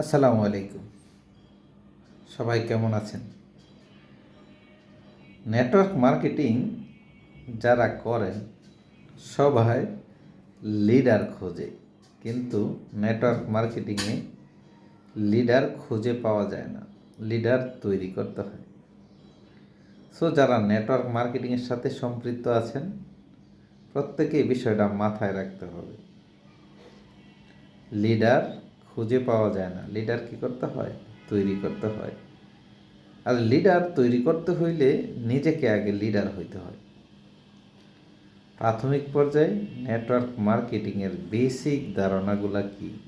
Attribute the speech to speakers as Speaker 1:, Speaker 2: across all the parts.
Speaker 1: আসসালামু আলাইকুম। সবাই কেমন আছেন? নেটওয়ার্ক মার্কেটিং যারা করেন, সবাই লিডার খোঁজে। কিন্তু নেটওয়ার্ক মার্কেটিংয়ে লিডার খুঁজে পাওয়া যায় না। লিডার তৈরি করতে হয়। সো যারা নেটওয়ার্ক মার্কেটিংয়ের সাথে সম্পৃক্ত আছেন, প্রত্যেকেই বিষয়টা মাথায় রাখতে হবে। লিডার খুঁজে পাওয়া যায় না। লিডার কি করতে হয়? তৈরি করতে হয়। আর লিডার তৈরি করতে হইলে নিজেকে আগে লিডার হইতে হয়। প্রাথমিক পর্যায়ে নেটওয়ার্ক মার্কেটিংয়ের বেসিক ধারণাগুলো কি?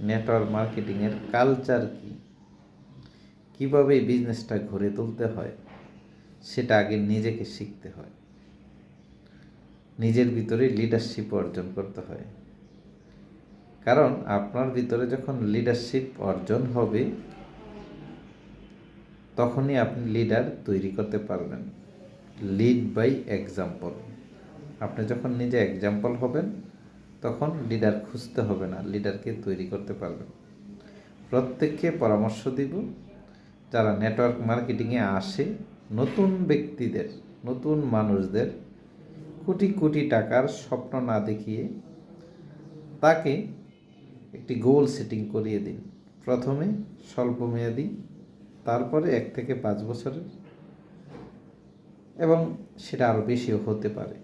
Speaker 1: নেটওয়ার্ক মার্কেটিংয়ের কালচার কি? কীভাবে বিজনেসটা ঘুরে তুলতে হয়? সেটা আগে নিজেকে শিখতে হয়। নিজের ভিতরে লিডারশিপ অর্জন করতে হয়। কারণ আপনার ভিতরে যখন লিডারশিপ অর্জন হবে, তখনই আপনি লিডার তৈরি করতে পারবেন। লিড বাই এক্সাম্পল আপনি যখন নিজে এক্সাম্পল হবেন, তখন লিডার খুঁজতে হবে না লিডারকে তৈরি করতে পারবেন। প্রত্যেককে পরামর্শ দিব, যারা নেটওয়ার্ক মার্কেটিংয়ে আসে, নতুন ব্যক্তিদের, নতুন মানুষদের কোটি কোটি টাকার স্বপ্ন না দেখিয়ে তাকে একটি গোল সেটিং করিয়ে দিন। প্রথমে স্বল্প মেয়াদি তারপরে এক থেকে পাঁচ বছরের এবং সেটা আরও বেশিও হতে পারে।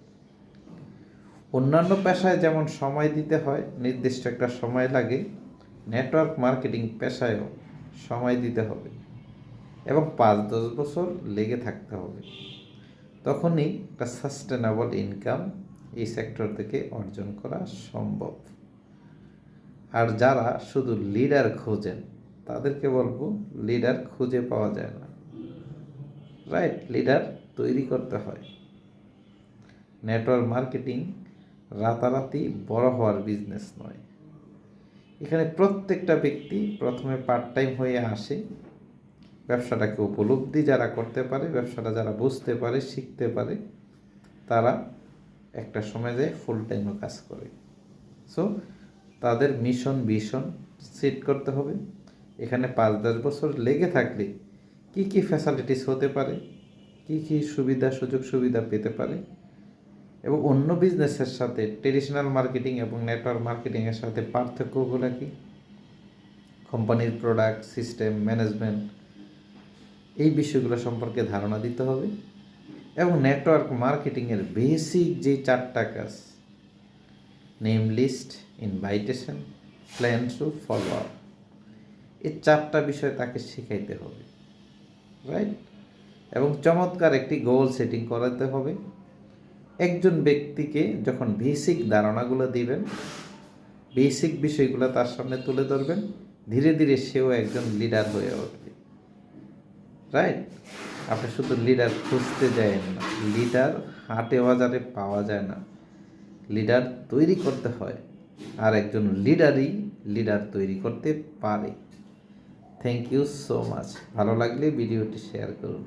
Speaker 1: অন্যান্য পেশায় যেমন সময় দিতে হয়, নির্দিষ্ট একটা সময় লাগে, নেটওয়ার্ক মার্কেটিং পেশায়ও সময় দিতে হবে এবং পাঁচ দশ বছর লেগে থাকতে হবে। তখনই একটা সাস্টেনেবল ইনকাম এই সেক্টর থেকে অর্জন করা সম্ভব। আর যারা শুধু লিডার খোঁজেন, তাদেরকে বলব লিডার খুঁজে পাওয়া যায় না। রাইট লিডার তৈরি করতে হয়। নেটওয়ার্ক মার্কেটিং রাতারাতি বড় হওয়ার বিজনেস নয়। এখানে প্রত্যেকটা ব্যক্তি প্রথমে পার্ট টাইম হয়ে আসে। ব্যবসাটাকে উপলব্ধি যারা করতে পারে, ব্যবসাটা যারা বুঝতে পারে, শিখতে পারে, তারা একটা সময় যায় ফুল টাইমও কাজ করে। সো তাদের মিশন ভিশন সেট করতে হবে। এখানে পাঁচ দশ বছর লেগে থাকলে কি কি ফ্যাসিলিটিস হতে পারে, কি কি সুবিধা, সুযোগ সুবিধা পেতে পারে এবং অন্য বিজনেসের সাথে ট্রেডিশনাল মার্কেটিং এবং নেটওয়ার্ক মার্কেটিংয়ের সাথে পার্থক্যগুলো কি? কোম্পানির প্রোডাক্ট সিস্টেম ম্যানেজমেন্ট এই বিষয়গুলো সম্পর্কে ধারণা দিতে হবে এবং নেটওয়ার্ক মার্কেটিংয়ের বেসিক যে চারটা কাজ name list invitation plan to follow up এই চারটা বিষয় তাকে শেখাইতে হবে রাইট এবং চমৎকার একটি গোল সেটিং করাতে হবে। একজন ব্যক্তিকে যখন বেসিক ধারণাগুলো দিবেন বেসিক বিষয়গুলো তার সামনে তুলে ধরবেন, ধীরে ধীরে সেও একজন লিডার হয়ে উঠবে রাইট আপনি শুধু লিডার খুঁজতে যায় না লিডার হাটে বাজারে পাওয়া যায় না। লিডার তৈরি করতে হয়। আর একজন লিডারই লিডার তৈরি করতে পারে। থ্যাংক ইউ সো মাচ ভালো লাগলে ভিডিওটি শেয়ার করুন।